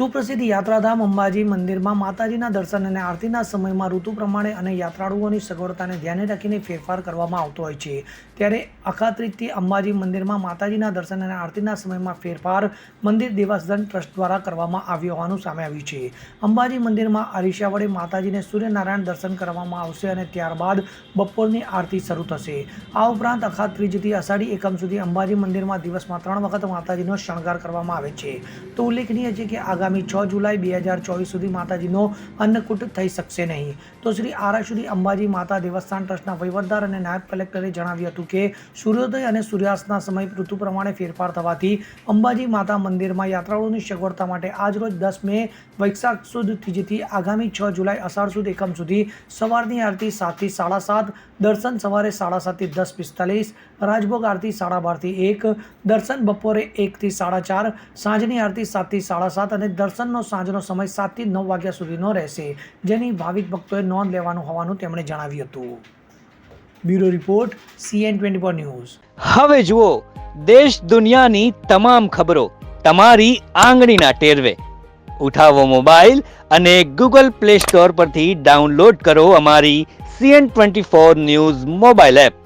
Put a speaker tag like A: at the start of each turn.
A: સુપ્રસિદ્ધ યાત્રાધામ અંબાજી મંદિરમાં માતાજીના દર્શન અને આરતીના સમયમાં ઋતુ પ્રમાણે અને યાત્રાળુઓની સગવડતાને ધ્યાને રાખીને ફેરફાર કરવામાં આવતો હોય છે. ત્યારે અખાત્રીજથી અંબાજી મંદિરમાં માતાજીના દર્શન અને આરતીના સમયમાં ફેરફાર મંદિર દેવાસદન ટ્રસ્ટ દ્વારા કરવામાં આવ્યો હોવાનું સામે આવ્યું છે. અંબાજી મંદિરમાં અરીસા વડે માતાજીને સૂર્યનારાયણ દર્શન કરવામાં આવશે અને ત્યારબાદ બપોરની આરતી શરૂ થશે. આ ઉપરાંત અખાત્રીજથી અષાઢી એકમ સુધી અંબાજી મંદિરમાં દિવસમાં ત્રણ વખત માતાજીનો શણગાર કરવામાં આવે છે. તો ઉલ્લેખનીય છે કે આગામી છ જુલાઈ બે હજાર ચોવીસ સુધી માતાજીનો અન્નકૂટ થઈ શકશે નહીં. તો શ્રી આરાશુરી અંબાજી માતા દેવસ્થાન ટ્રસ્ટના વહીવટદાર અને નાયબ કલેક્ટરે જણાવ્યું હતું કે, સૂર્યોદય અને સૂર્યાસ્તના સમય ઋતુ પ્રમાણે ફેરફાર થવાથી અંબાજી માતા મંદિરમાં યાત્રાળુઓની સગવડતા માટે આજરોજ દસ મે વૈશાખ સુદ ત્રીજીથી આગામી છ જુલાઈ અષાઢ સુદ એકમ સુધી સવારની આરતી સાતથી સાડા સાત, દર્શન સવારે સાડા સાતથી દસ પિસ્તાલીસ, રાજભોગ આરતી સાડા બારથી એક, દર્શન બપોરે એકથી સાડા ચાર, સાંજની આરતી સાતથી સાડા સાત દર્શનનો સાંજનો સમય સાતથી નવ વાગ્યા સુધીનો રહેશે, જેની ભાવિક ભક્તોએ નોંધ લેવાનું હોવાનું તેમણે જણાવ્યું હતું. Bureau report, CN twenty four news.
B: હવે જુઓ, દેશ દુનિયાની તમામ ખબરો તમારી આંગળીના ટેરવે. ઉઠાવો મોબાઈલ અને ગૂગલ પ્લે સ્ટોર પરથી ડાઉનલોડ કરો અમારી CN twenty four news mobile app.